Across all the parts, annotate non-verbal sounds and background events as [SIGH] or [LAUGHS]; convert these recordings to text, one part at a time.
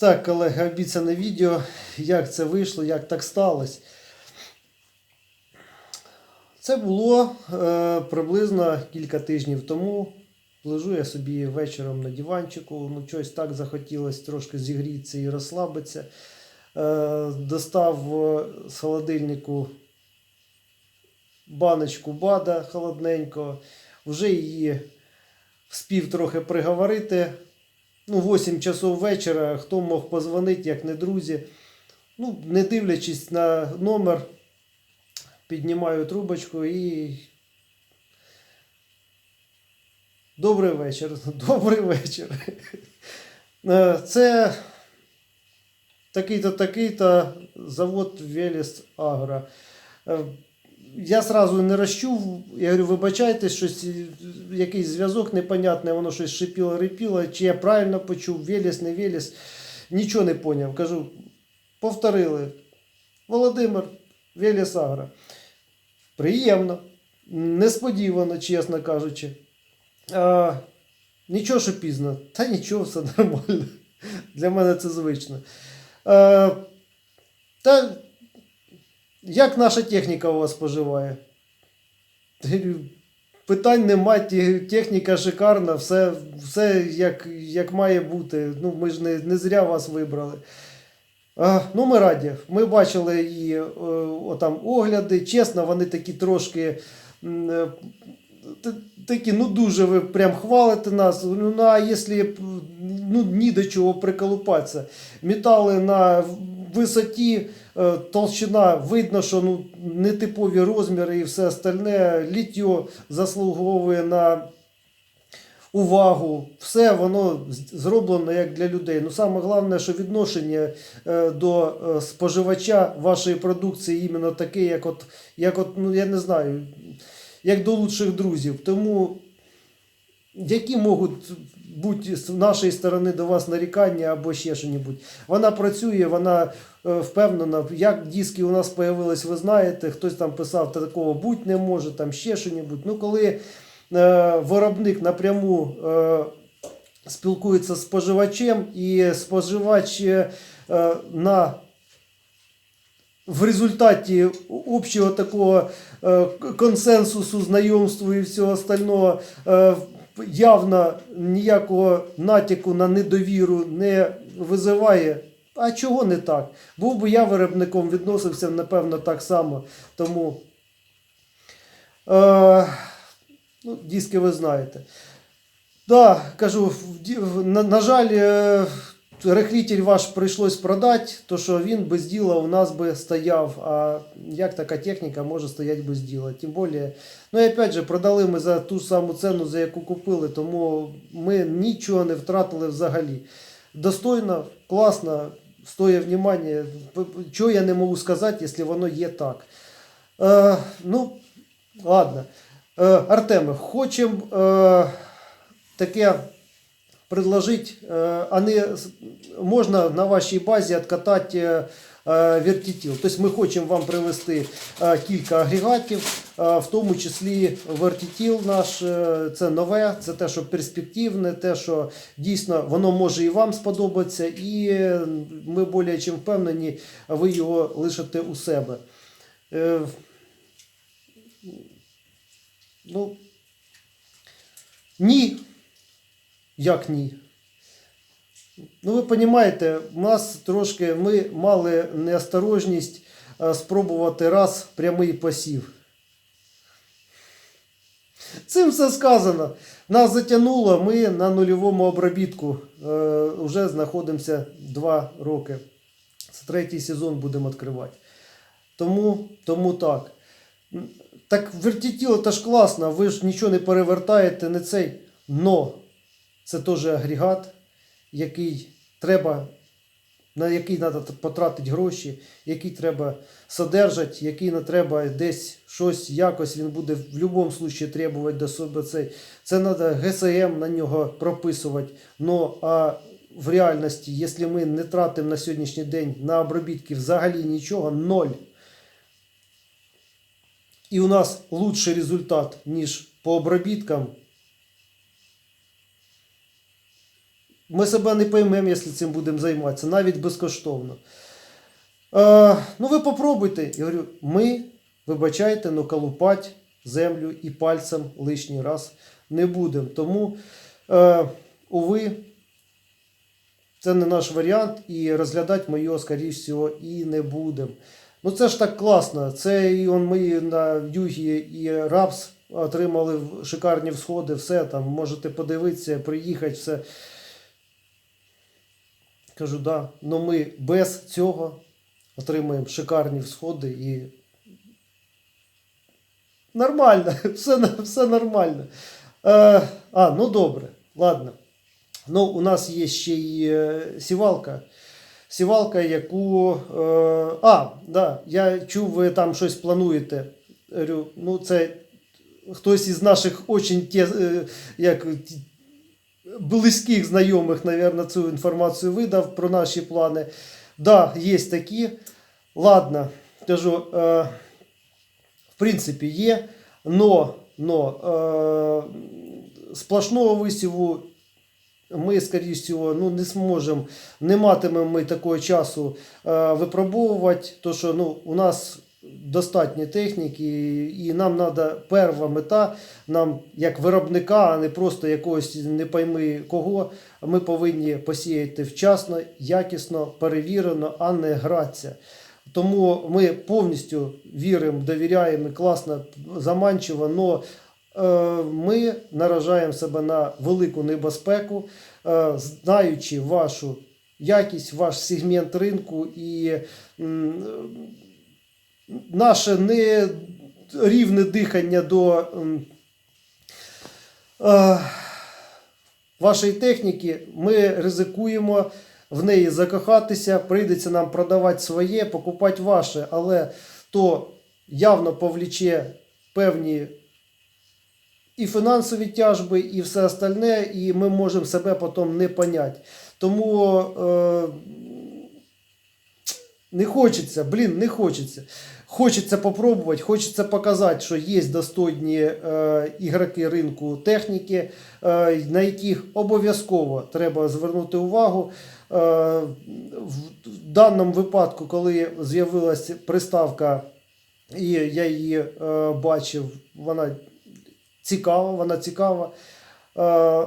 Так, колеги, обіцяне відео, як це вийшло, як так сталося. Це було е, приблизно кілька тижнів тому. Лежу я собі вечором на диванчику, ну щось так захотілося трошки зігрітися і розслабитися. Е, достав е, з холодильнику баночку бада холодненького, вже її вспів трохи приговорити. Ну, 8 часов вечора, хто мог позвонити, як не друзі. Ну, не дивлячись на номер, піднімаю трубочку і. Добрий вечір. [LAUGHS] Добрий вечір. Е, Це такий-то, такий-то завод Веліс Агро. Я сразу не розчув. Я говорю, вибачайте, щось, е, якийсь зв'язок непонятний, воно щось шипіло, рипіло, чи я правильно почув, Веліс, не Веліс. Нічого не поняв. Кажу, повторили. Володимир Веліс Агро. Приємно, несподівано, чесно кажучи. А, нічого, що пізно. Та нічого, все нормально. Для мене це звично. А, та як наша техніка у вас поживає? Питань нема, ті- техніка шикарна, все, все як, як має бути. Ну, ми ж не, не зря вас вибрали. А, ну, ми раді. Ми бачили і е, о, там огляди. Чесно, вони такі трошки. е, Такі, ну дуже ви прям хвалите нас. Ну, ну а якщо ну, ні до чого приколупатися. Метали на висоті, толщина, видно, що ну, нетипові розміри і все остальне. Літьо заслуговує на увагу. Все воно зроблено як для людей. Ну саме головне, що відношення е, до е, споживача вашої продукції іменно таке, як от, як от, ну я не знаю, як до лучших друзів. Тому які можуть бути з нашої сторони до вас нарікання або ще щось? Вона працює, вона е, впевнена, як диски у нас з'явились, ви знаєте, хтось там писав, та такого бути не може, там ще щось. Ну, коли е, виробник напряму е, спілкується з споживачем, і споживач е, е, на в результаті общого такого е, консенсусу, знайомства і всього остального явно ніякого натяку на недовіру не визиває. А чого не так? Був би я виробником, відносився, напевно, так само. Тому е, ну, диски ви знаєте. Да, кажу, на, на жаль, е, рехлітель ваш прийшлось продати, то що він без діла у нас би стояв. А як така техніка може стояти без діла? Тим більше, ну і опять же, продали ми за ту саму ціну, за яку купили, тому ми нічого не втратили взагалі. Достойно, класно, стоїть внимання. Чого я не можу сказати, якщо воно є так. Е, ну, ладно. Е, Артеме, хочемо е, таке предложить, а не с- можна на вашій базі відкатати е, е, вертітіл. Тобто ми хочемо вам привезти е, кілька агрегатів, в тому числі вертітіл наш, це нове, це те, що перспективне, те, що дійсно воно може і вам сподобатися, і ми більш чим впевнені, ви його лишите у себе. Е, Ну, ні. Як ні? Ну, ви розумієте, у нас трошки ми мали неосторожність е, спробувати раз прямий посів. Цим все сказано. Нас затягнуло, ми на нульовому обробітку е, вже знаходимося 2 роки. Це третій сезон будемо відкривати. Тому, тому так. Так вертітіло та ж класно, ви ж нічого не перевертаєте, не цей. Но це теж агрегат, який треба, на який треба потратити гроші, який треба содержати, який не треба десь щось, якось він буде в будь-якому випадку требувати до себе цей. Це треба ГСМ на нього прописувати. Но а в реальності, якщо ми не тратимо на сьогоднішній день на обробітки взагалі нічого, ноль. І у нас лучший результат, ніж по обробіткам. Ми себе не поймемо, якщо цим будемо займатися, навіть безкоштовно. Е, ну, ви попробуйте. Я говорю, ми, вибачайте, но колупать землю і пальцем лишній раз не будемо. Тому, е, уви, це не наш варіант, і розглядати ми його, скоріш всього, і не будемо. Ну це ж так класно. Це і он, ми на югі і рапс отримали шикарні всходи, все там. Можете подивитися, приїхати, все. Кажу, да. Ну ми без цього отримаємо шикарні всходи і. Нормально, [LAUGHS] все, все нормально. Е, а, ну добре, ладно. Ну, у нас є ще й е, сівалка. Сівалка, яку. Е, а, да, я чув, ви там щось плануєте. Ну, це хтось із наших очень як, близьких знайомих, мабуть, цю інформацію видав про наші плани. Да, є такі. Ладно, кажу, е, в принципі, є, но, но е, сплошного висіву ми, скоріш всього, ну, не зможемо, не матимемо ми такого часу е, випробовувати, то що ну, у нас достатньо техніки, і нам треба перша мета, нам як виробника, а не просто якогось не пойми кого, ми повинні посіяти вчасно, якісно, перевірено, а не гратися. Тому ми повністю віримо, довіряємо, класно, заманчиво, але ми наражаємо себе на велику небезпеку, е, знаючи вашу якість, ваш сегмент ринку і наше нерівне дихання до е, вашої техніки, ми ризикуємо в неї закохатися, прийдеться нам продавати своє, покупати ваше, але то явно повліче певні і фінансові тяжби, і все остальне, і ми можемо себе потім не поняти. Тому е, не хочеться, блін, не хочеться. Хочеться попробувати, хочеться показати, що є достойні е, ігроки ринку техніки, е, на яких обов'язково треба звернути увагу. Е, в даному випадку, коли з'явилася приставка, і я її е, бачив, вона цікава, вона цікава. Е,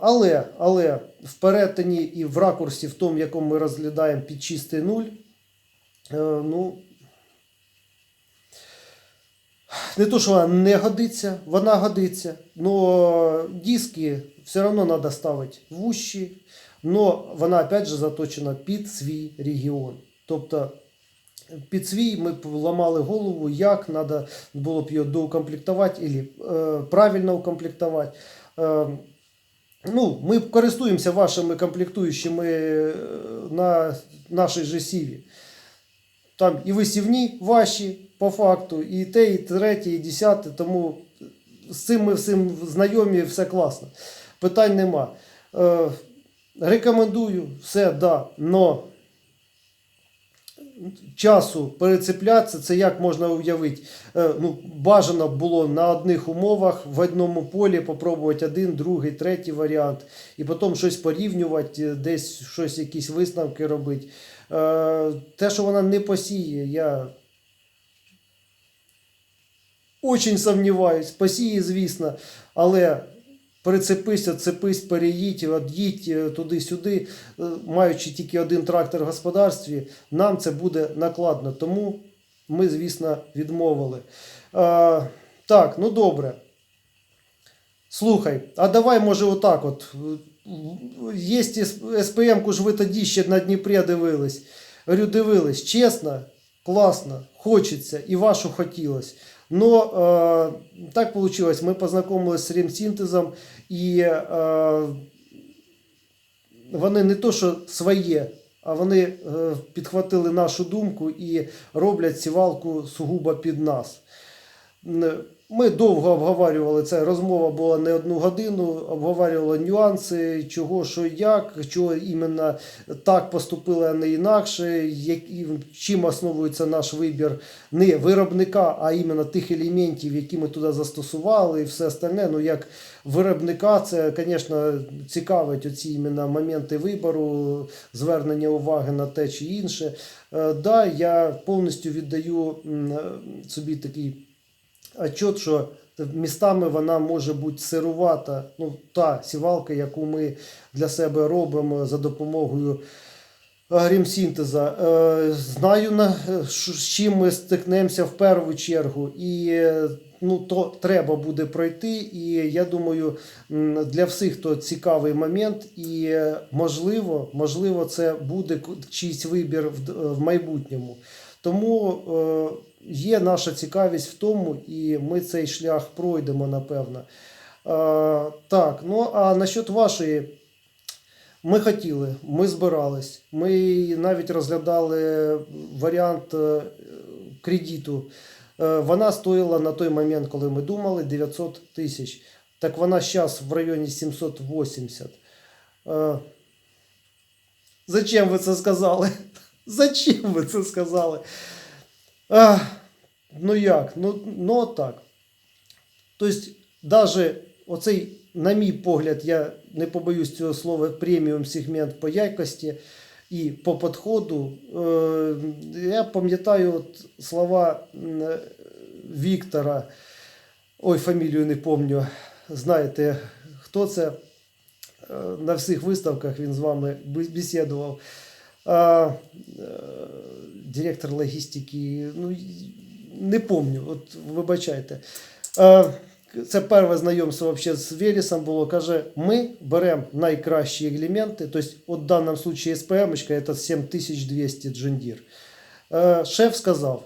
але, але в перетині і в ракурсі, в тому, якому ми розглядаємо під чистий нуль, е, ну, не то, що вона не годиться, вона годиться, але диски все одно треба ставити вущі, але вона опять же заточена під свій регіон. Тобто під свій ми ламали голову, як треба було б його доукомплектувати або е, правильно укомплектувати. Е, ну, ми користуємося вашими комплектуючими е, на нашій же сіві. Там і висівні ваші по факту, і те, і третє, і десяте. Тому з цим ми всім знайомі, все класно. Питань нема. Е, рекомендую, все, да, но часу перецеплятися, це як можна уявити. Е, ну, бажано було на одних умовах в одному полі попробувати один, другий, третій варіант, і потім щось порівнювати, е, десь щось, якісь висновки робити. Е, те, що вона не посіє, я очень сумніваюсь. Посіє, звісно, але прицепись, отцепись, переїдь, од'їдь е, туди-сюди, е, маючи тільки один трактор в господарстві, нам це буде накладно. Тому ми, звісно, відмовили. Е, так, ну добре. Слухай, а давай, може, отак от. Є СПМ-ку ж ви тоді ще на Дніпрі дивились. Говорю, дивились, чесно, класно, хочеться і вашу хотілось. Но э, так вийшло, ми познайомилися з ремсинтезом, і э, вони не то, що своє, а вони э, підхватили нашу думку і роблять сівалку сугубо під нас. Ми довго обговорювали це. Розмова була не одну годину, обговорювали нюанси, чого, що як, чого іменно так поступили, а не інакше, які, чим основується наш вибір не виробника, а іменно тих елементів, які ми туди застосували, і все остальне. Ну як виробника, це, звісно, цікавить оці іменно моменти вибору, звернення уваги на те чи інше. Е, да, я повністю віддаю е, собі такий отчет, що містами вона може бути сирувата. Ну, та сівалка, яку ми для себе робимо за допомогою грімсінтеза. Е, Знаю, на, з чим ми стикнемося в першу чергу. І е, ну, то треба буде пройти. І я думаю, для всіх то цікавий момент. І е, можливо, можливо, це буде чийсь вибір в майбутньому. Тому е, є наша цікавість в тому, і ми цей шлях пройдемо, напевно. Е, так, ну а насчет вашої. Ми хотіли, ми збирались. Ми навіть розглядали варіант е, кредиту. Вона стоїла на той момент, коли ми думали, 900 тисяч. Так вона зараз в районі 780. Е, Зачем ви це сказали? Зачем ви це сказали? А, ну як? Ну, ну так. Тобто, навіть оцей, на мій погляд, я не побоюсь цього слова, преміум сегмент по якості і по підходу. Е, я пам'ятаю от слова Віктора, ой, фамілію не пам'ятаю. Знаєте, хто це? Е, На всіх виставках він з вами бесідував. Е, директор логістики, ну, не помню, от вибачайте. Це перше знайомство вообще з Велісом було. Каже, ми беремо найкращі елементи, тобто от в даному случае СПМ це 7200 джендір. Е, Шеф сказав,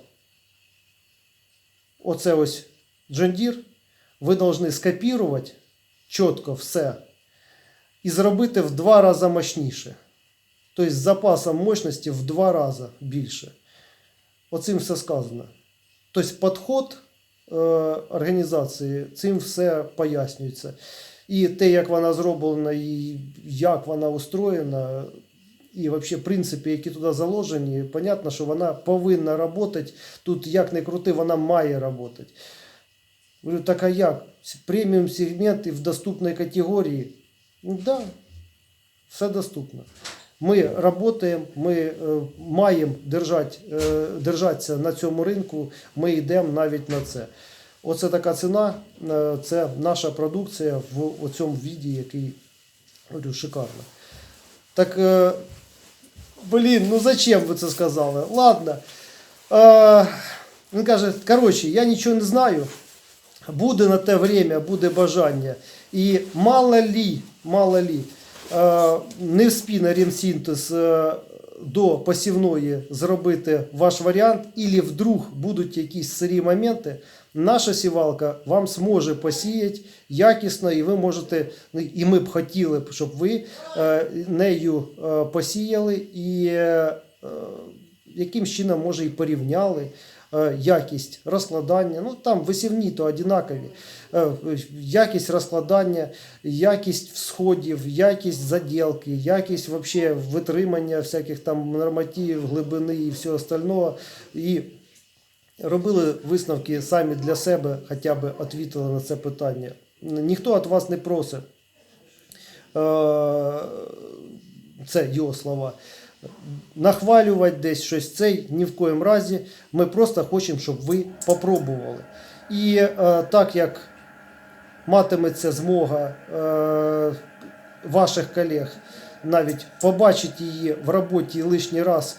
оце ось джендір, ви повинні скопірувати чітко все і зробити в два рази мощніше. Тобто з запасом мощності в два рази більше. Оцим все сказано. Тобто підход е, організації цим все пояснюється. І те, як вона зроблена, і як вона устроєна, і взагалі принципи, які туди заложені, понятно, що вона повинна працювати. Тут як не крути, вона має працювати. Говорю, так а як? Преміум сегменти в доступній категорії? Ну да, все доступно. Ми працюємо, ми е, маємо держать, е, держатися на цьому ринку, ми йдемо навіть на це. Оце така ціна, е, це наша продукція в цьому віді, який говорю, шикарно. Так, блін, ну зачем ви це сказали? Ладно. Він каже, коротше, я нічого не знаю. Буде на те время, буде бажання. І мало лі, мало лі, е, не вспі на ремсінтез е, до посівної зробити ваш варіант, і вдруг будуть якісь сирі моменти, наша сівалка вам зможе посіяти якісно, і ви можете, ну, і ми б хотіли, щоб ви е, нею посіяли і яким чином може і порівняли якість розкладання. Ну там висівні то одинакові. Е, Якість розкладання, якість всходів, якість заділки, якість вообще витримання всяких там нормативів, глибини і всього остального. І робили висновки самі для себе, хоча б відповіли на це питання. Ніхто від вас не просить. Е, Це його слова. Нахвалювати десь щось цей ні в коїм разі. Ми просто хочемо, щоб ви попробували. І е, так як матиметься змога е, ваших колег навіть побачити її в роботі лишній раз,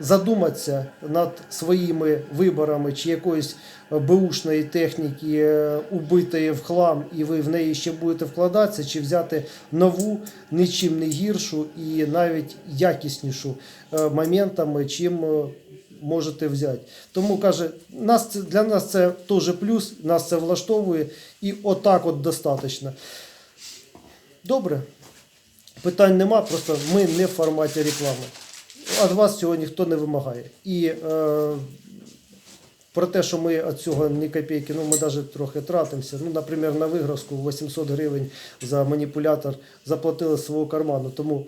задуматися над своїми виборами чи якоїсь е, беушної техніки, е, убитої в хлам, і ви в неї ще будете вкладатися, чи взяти нову, нічим не гіршу і навіть якіснішу е, моментами, чим е, можете взяти. Тому каже, нас для нас це теж плюс, нас це влаштовує, і отак от достатньо. Добре. Питань нема, просто ми не в форматі реклами. Від вас цього ніхто не вимагає. І е, про те, що ми від цього ні копійки, ну ми навіть трохи тратимося. Ну, наприклад, на вигрузку 800 гривень за маніпулятор заплатили з свого карману. Тому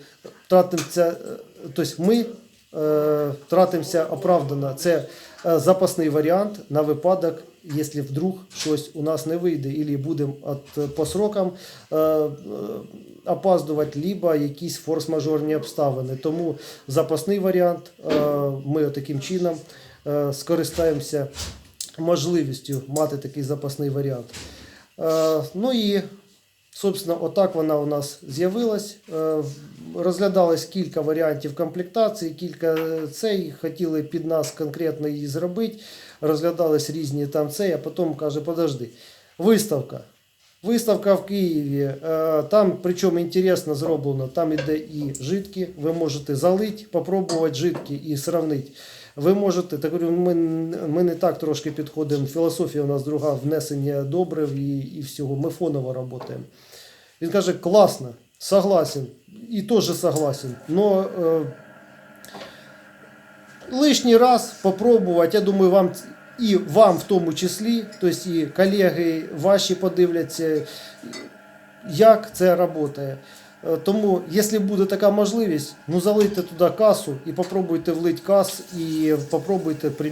тратимося, е, тобто ми е, тратимося оправдано. Це е, запасний варіант на випадок, якщо вдруг щось у нас не вийде, і будемо по срокам е, е, опаздувати, либо якісь форс-мажорні обставини. Тому запасний варіант е, ми таким чином е, скористаємося можливістю мати такий запасний варіант. Е, ну і Собственно, отак вона у нас з'явилась. Е, Розглядалось кілька варіантів комплектації, кілька е, цей, хотіли під нас конкретно її зробити. Розглядались різні там цей, а потім каже, подожди, виставка. Виставка в Києві. е, Там, причому інтересно зроблено, там іде і жидкі, ви можете залити, попробувати жидкі і сравнити. Ви можете, так говорю, ми, ми не так трошки підходимо. Філософія у нас друга внесення добрив і, і всього. Ми фоново працюємо. Він каже, класно, согласен. І теж согласен. Но е, лишній раз попробувати, я думаю, вам і вам в тому числі, тобто і колеги ваші подивляться, як це працює. Е, Тому, якщо буде така можливість, ну залийте туди касу і попробуйте влити кас, і попробуйте, к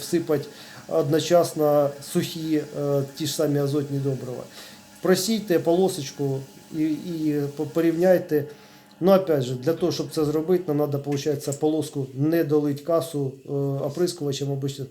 всипати одночасно сухі е, ті ж самі азотні добрива. Просійте полосочку і, і порівняйте. Ну, опять же, для того, щоб це зробити, нам треба, виходить, полоску не долить касу е, оприскувачем обично.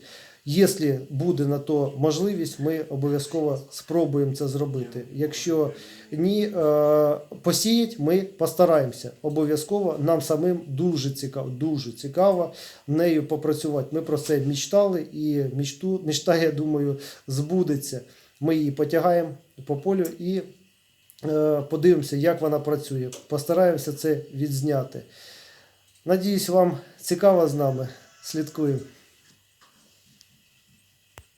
Якщо буде на то можливість, ми обов'язково спробуємо це зробити. Якщо ні, е, посіять, ми постараємося. Обов'язково нам самим дуже цікаво, дуже цікаво нею попрацювати. Ми про це мечтали і мечту, мечта, я думаю, збудеться. Ми її потягаємо по полю і е, подивимося, як вона працює. Постараємося це відзняти. Надіюсь, вам цікаво з нами. Слідкуємо.